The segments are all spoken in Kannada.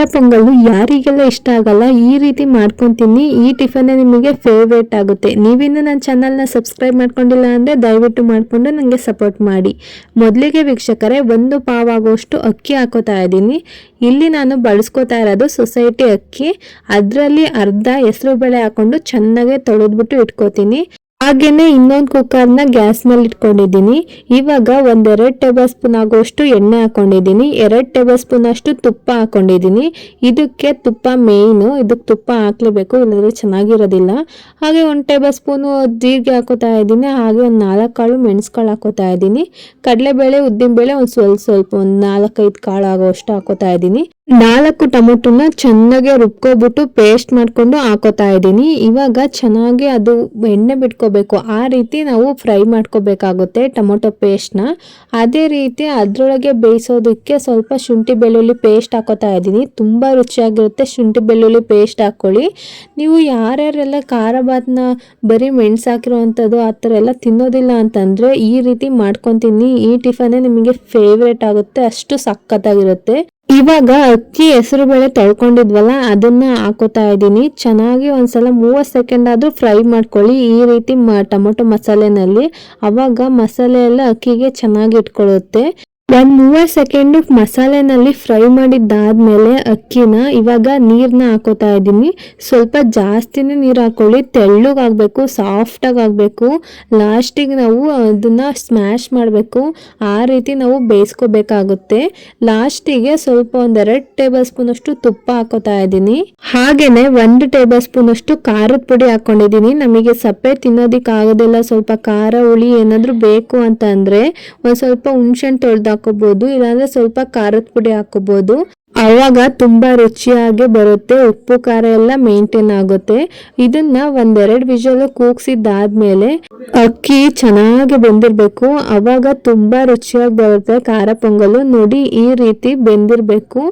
ಖಾರ ಪೊಂಗಲ್ಲು ಯಾರಿಗೆಲ್ಲ ಇಷ್ಟ ಆಗಲ್ಲ, ಈ ರೀತಿ ಮಾಡ್ಕೊತೀನಿ, ಈ ಟಿಫನ್ ನಿಮಗೆ ಫೇವ್ರೇಟ್ ಆಗುತ್ತೆ. ನೀವಿನ್ನೂ ನನ್ನ ಚಾನಲ್ನ ಸಬ್ಸ್ಕ್ರೈಬ್ ಮಾಡ್ಕೊಂಡಿಲ್ಲ ಅಂದರೆ ದಯವಿಟ್ಟು ಮಾಡಿಕೊಂಡು ನನಗೆ ಸಪೋರ್ಟ್ ಮಾಡಿ. ಮೊದಲಿಗೆ ವೀಕ್ಷಕರೇ, ಒಂದು ಪಾವ್ ಆಗುವಷ್ಟು ಅಕ್ಕಿ ಹಾಕೋತಾ ಇದ್ದೀನಿ. ಇಲ್ಲಿ ನಾನು ಬಳಸ್ಕೋತಾ ಇರೋದು ಸೊಸೈಟಿ ಅಕ್ಕಿ. ಅದರಲ್ಲಿ ಅರ್ಧ ಹೆಸರು ಬೇಳೆ ಹಾಕ್ಕೊಂಡು ಚೆನ್ನಾಗಿ ತೊಳೆದ್ಬಿಟ್ಟು ಇಟ್ಕೋತೀನಿ. ಹಾಗೇನೆ ಇನ್ನೊಂದು ಕುಕ್ಕರ್ನ ಗ್ಯಾಸ್ ಮೇಲೆ ಇಟ್ಕೊಂಡಿದ್ದೀನಿ. ಇವಾಗ ಒಂದೆರಡು ಟೇಬಲ್ ಸ್ಪೂನ್ ಆಗುವಷ್ಟು ಎಣ್ಣೆ ಹಾಕೊಂಡಿದ್ದೀನಿ. ಎರಡು ಟೇಬಲ್ ಸ್ಪೂನ್ ಅಷ್ಟು ತುಪ್ಪ ಹಾಕೊಂಡಿದ್ದೀನಿ. ಇದಕ್ಕೆ ತುಪ್ಪ ಮೇಯ್ನು. ಇದಕ್ಕೆ ತುಪ್ಪ ಹಾಕ್ಲೇಬೇಕು, ಇಲ್ಲದ್ರೆ ಚೆನ್ನಾಗಿರೋದಿಲ್ಲ. ಹಾಗೆ ಒಂದು ಟೇಬಲ್ ಸ್ಪೂನು ಜೀರಿಗೆ ಹಾಕೋತಾ ಇದ್ದೀನಿ. ಹಾಗೆ ಒಂದು ನಾಲ್ಕು ಕಾಳು ಮೆಣಸ್ಕಾಳು ಹಾಕೋತಾ ಇದ್ದೀನಿ. ಕಡಲೆಬೇಳೆ, ಉದ್ದಿನಬೇಳೆ ಒಂದು ಸ್ವಲ್ಪ ಸ್ವಲ್ಪ, ಒಂದು ನಾಲ್ಕೈದು ಕಾಳು ಆಗೋಷ್ಟು ಹಾಕೋತಾ ಇದ್ದೀನಿ. ನಾಲ್ಕು ಟೊಮೊಟೊನ ಚೆನ್ನಾಗಿ ರುಬ್ಕೊಬಿಟ್ಟು ಪೇಸ್ಟ್ ಮಾಡಿಕೊಂಡು ಹಾಕೋತಾ ಇದ್ದೀನಿ. ಇವಾಗ ಚೆನ್ನಾಗಿ ಅದು ಎಣ್ಣೆ ಬಿಟ್ಕೋಬೇಕು. ಆ ರೀತಿ ನಾವು ಫ್ರೈ ಮಾಡ್ಕೋಬೇಕಾಗುತ್ತೆ ಟೊಮೊಟೊ ಪೇಸ್ಟ್ನ ಅದೇ ರೀತಿ ಅದರೊಳಗೆ ಬೇಯಿಸೋದಕ್ಕೆ ಸ್ವಲ್ಪ ಶುಂಠಿ ಬೆಳ್ಳುಳ್ಳಿ ಪೇಸ್ಟ್ ಹಾಕೋತಾ ಇದ್ದೀನಿ. ತುಂಬ ರುಚಿಯಾಗಿರುತ್ತೆ ಶುಂಠಿ ಬೆಳ್ಳುಳ್ಳಿ ಪೇಸ್ಟ್ ಹಾಕ್ಕೊಳ್ಳಿ. ನೀವು ಯಾರ್ಯಾರೆಲ್ಲ ಖಾರ ಬಾತ್ನ ಬರೀ ಮೆಣಸು ಹಾಕಿರೋವಂಥದ್ದು ಆ ಥರ ಎಲ್ಲ ತಿನ್ನೋದಿಲ್ಲ ಅಂತಂದರೆ ಈ ರೀತಿ ಮಾಡ್ಕೊತೀನಿ. ಈ ಟಿಫನೇ ನಿಮಗೆ ಫೇವ್ರೇಟ್ ಆಗುತ್ತೆ. ಅಷ್ಟು ಸಖತ್ತಾಗಿರುತ್ತೆ. ಇವಾಗ ಅಕ್ಕಿ ಹೆಸರು ಬೇಳೆ ತೊಳ್ಕೊಂಡಿದ್ವಲ್ಲ, ಅದನ್ನ ಹಾಕೋತಾ ಇದ್ದೀನಿ. ಚೆನ್ನಾಗಿ ಒಂದ್ಸಲ ಮೂವತ್ತು ಸೆಕೆಂಡ್ ಆದ್ರೂ ಫ್ರೈ ಮಾಡ್ಕೊಳ್ಳಿ. ಈ ರೀತಿ ಟೊಮೊಟೊ ಮಸಾಲೆನಲ್ಲಿ ಅವಾಗ ಮಸಾಲೆ ಎಲ್ಲ ಅಕ್ಕಿಗೆ ಚೆನ್ನಾಗಿ ಇಟ್ಕೊಳ್ಳುತ್ತೆ. ಒಂದು ಮೂವತ್ತು ಸೆಕೆಂಡು ಮಸಾಲೆನಲ್ಲಿ ಫ್ರೈ ಮಾಡಿದ್ದಾದ್ಮೇಲೆ ಅಕ್ಕಿನ ಇವಾಗ ನೀರನ್ನ ಹಾಕೋತಾ ಇದ್ದೀನಿ. ಸ್ವಲ್ಪ ಜಾಸ್ತಿನೇ ನೀರು ಹಾಕ್ಕೊಳ್ಳಿ ತೆಳ್ಳಗಾಗಬೇಕು ಸಾಫ್ಟಾಗಿ ಆಗಬೇಕು. ಲಾಸ್ಟಿಗೆ ನಾವು ಅದನ್ನ ಸ್ಮ್ಯಾಶ್ ಮಾಡಬೇಕು. ಆ ರೀತಿ ನಾವು ಬೇಯಿಸ್ಕೋಬೇಕಾಗುತ್ತೆ. ಲಾಸ್ಟಿಗೆ ಸ್ವಲ್ಪ ಒಂದೆರಡು ಟೇಬಲ್ ಸ್ಪೂನ್ ಅಷ್ಟು ತುಪ್ಪ ಹಾಕೋತಾ ಇದ್ದೀನಿ. ಹಾಗೇನೆ ಒಂದು ಟೇಬಲ್ ಸ್ಪೂನ್ ಅಷ್ಟು ಖಾರದ ಪುಡಿ ಹಾಕ್ಕೊಂಡಿದ್ದೀನಿ ನಮಗೆ ಸಪ್ಪೆ ತಿನ್ನೋದಿಕ್ ಆಗೋದಿಲ್ಲ ಸ್ವಲ್ಪ ಖಾರ ಹುಳಿ ಏನಾದರೂ ಬೇಕು ಅಂತ ಅಂದ್ರೆ ಒಂದು ಸ್ವಲ್ಪ ಹುಣ್ಸೆಹಣ್ಣು ತೊಳ್ದು ಹಾಕೋಬಹುದು ಇಲ್ಲಾಂದ್ರೆ ಸ್ವಲ್ಪ ಖಾರದ ಪುಡಿ ಹಾಕೋಬಹುದು ಅವಾಗ ತುಂಬಾ ರುಚಿಯಾಗಿ ಬರುತ್ತೆ, ಉಪ್ಪು, ಖಾರ ಎಲ್ಲ ಮೇಂಟೈನ್ ಆಗುತ್ತೆ. ಇದನ್ನ ಒಂದೆರಡು ವಿಷಲು ಕೂಗ್ಸಿದ್ದಾದ್ಮೇಲೆ ಅಕ್ಕಿ ಚೆನ್ನಾಗಿ ಬೆಂದಿರ್ಬೇಕು. ಆವಾಗ ತುಂಬಾ ರುಚಿಯಾಗಿ ಬರುತ್ತೆ, ಖಾರ ಪೊಂಗಲು. ನೋಡಿ, ಈ ರೀತಿ ಬೆಂದಿರಬೇಕು.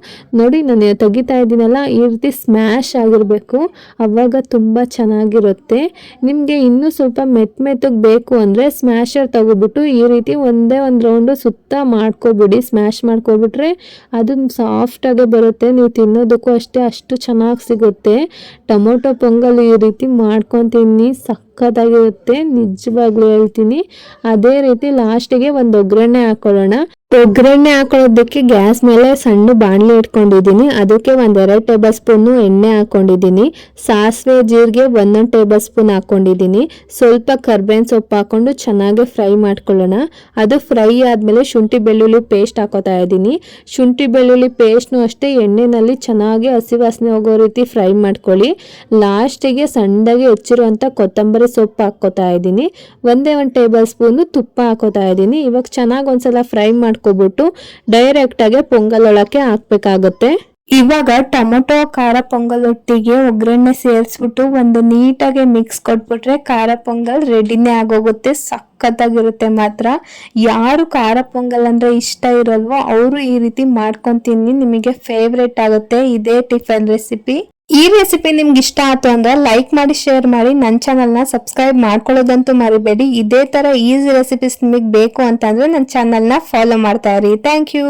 ನೋಡಿ, ನಾನು ತೆಗಿತಾ ಇದ್ದೀನಲ್ಲ, ಈ ರೀತಿ ಸ್ಮ್ಯಾಶ್ ಆಗಿರಬೇಕು. ಅವಾಗ ತುಂಬಾ ಚೆನ್ನಾಗಿರುತ್ತೆ. ನಿಮಗೆ ಇನ್ನೂ ಸ್ವಲ್ಪ ಮೆತ್ ಮೆತ್ತಗೆ ಬೇಕು ಅಂದ್ರೆ ಸ್ಮ್ಯಾಶರ್ ತಗೋಬಿಟ್ಟು ಈ ರೀತಿ ಒಂದೇ ಒಂದು ರೌಂಡು ಸುತ್ತ ಮಾಡ್ಕೊಬಿಡಿ. ಸ್ಮ್ಯಾಶ್ ಮಾಡ್ಕೊಬಿಟ್ರೆ ಅದನ್ನ ಸಾಫ್ಟ್ ಬರುತ್ತೆ ನೀವು ತಿನ್ನೋದಕ್ಕೂ ಅಷ್ಟೇ ಅಷ್ಟು ಚೆನ್ನಾಗಿ ಸಿಗುತ್ತೆ. ಟೊಮೊಟೊ ಪೊಂಗಲ್ ಈ ರೀತಿ ಮಾಡ್ಕೊಂಡು ತಿನ್ನಿ ಸಖತ್ತಾಗಿರುತ್ತೆ ನಿಜವಾಗ್ಲೂ ಹೇಳ್ತೀನಿ. ಅದೇ ರೀತಿ ಲಾಸ್ಟಿಗೆ ಒಂದು ಒಗ್ಗರಣೆ ಹಾಕೊಳ್ಳೋಣ. ಒಗ್ಗರಣೆ ಹಾಕೊಳ್ಳೋದಕ್ಕೆ ಗ್ಯಾಸ್ ಮೇಲೆ ಸಣ್ಣ ಬಾಣಲೆ ಇಟ್ಕೊಂಡಿದ್ದೀನಿ. ಅದಕ್ಕೆ ಒಂದೆರಡು ಟೇಬಲ್ ಸ್ಪೂನು ಎಣ್ಣೆ ಹಾಕೊಂಡಿದ್ದೀನಿ. ಸಾಸಿವೆ, ಜೀರಿಗೆ ಒಂದೊಂದು ಟೇಬಲ್ ಸ್ಪೂನ್ ಹಾಕೊಂಡಿದ್ದೀನಿ. ಸ್ವಲ್ಪ ಕರ್ಬೇವಿನ ಸೊಪ್ಪು ಹಾಕೊಂಡು ಚೆನ್ನಾಗಿ ಫ್ರೈ ಮಾಡ್ಕೊಳ್ಳೋಣ. ಅದು ಫ್ರೈ ಆದಮೇಲೆ ಶುಂಠಿ ಬೆಳ್ಳುಳ್ಳಿ ಪೇಸ್ಟ್ ಹಾಕೋತಾ ಇದ್ದೀನಿ. ಶುಂಠಿ ಬೆಳ್ಳುಳ್ಳಿ ಪೇಸ್ಟ್ನು ಅಷ್ಟೇ, ಎಣ್ಣೆನಲ್ಲಿ ಚೆನ್ನಾಗಿ ಹಸಿ ವಾಸನೆ ಹೋಗೋ ರೀತಿ ಫ್ರೈ ಮಾಡ್ಕೊಳ್ಳಿ. ಲಾಸ್ಟಿಗೆ ಸಣ್ಣದಾಗಿ ಹೆಚ್ಚಿರುವಂಥ ಕೊತ್ತಂಬರಿ ಸೊಪ್ಪು ಹಾಕೋತಾ ಇದ್ದೀನಿ. ಒಂದೇ ಒಂದು ಟೇಬಲ್ ಸ್ಪೂನು ತುಪ್ಪ ಹಾಕೋತಾ ಇದ್ದೀನಿ. ಇವಾಗ ಚೆನ್ನಾಗಿ ಒಂದ್ಸಲ ಫ್ರೈ ಮಾಡ್ಕೊಬಿಟ್ಟು ಡೈರೆಕ್ಟಾಗಿ ಪೊಂಗಲ್ ಒಳಕ್ಕೆ ಹಾಕ್ಬೇಕಾಗುತ್ತೆ. ಇವಾಗ ಟೊಮೊಟೊ, ಖಾರ ಪೊಂಗಲ್ ಒಟ್ಟಿಗೆ ಒಗ್ಗರಣೆ ಸೇರಿಸ್ಬಿಟ್ಟು ಒಂದು ನೀಟಾಗಿ ಮಿಕ್ಸ್ ಕೊಟ್ಬಿಟ್ರೆ ಖಾರ ಪೊಂಗಲ್ ರೆಡಿನೇ ಆಗೋಗುತ್ತೆ. ಸಖತ್ತಾಗಿರುತ್ತೆ ಮಾತ್ರ. ಯಾರು ಖಾರ ಪೊಂಗಲ್ ಅಂದರೆ ಇಷ್ಟ ಇರಲ್ವೋ, ಅವರು ಈ ರೀತಿ ಮಾಡ್ಕೊಂತೀನಿ ನಿಮಗೆ ಫೇವ್ರೇಟ್ ಆಗುತ್ತೆ. ಇದೇ ಟಿಫನ್ ರೆಸಿಪಿ ಈ ರೆಸಿಪಿ ನಿಮ್ಗೆ ಇಷ್ಟ ಆಯ್ತು ಅಂದ್ರೆ ಲೈಕ್ ಮಾಡಿ ಶೇರ್ ಮಾಡಿ ನನ್ನ ಚಾನಲ್ನ ಸಬ್ಸ್ಕ್ರೈಬ್ ಮಾಡ್ಕೊಳ್ಳೋದಂತೂ ಮರಿಬೇಡಿ. ಇದೇ ತರ ಈಸಿ ರೆಸಿಪೀಸ್ ನಿಮಗೆ ಬೇಕು ಅಂತಂದರೆ ನನ್ನ ಚಾನಲ್ನ ಫಾಲೋ ಮಾಡ್ತಾ ಇರಿ. Thank you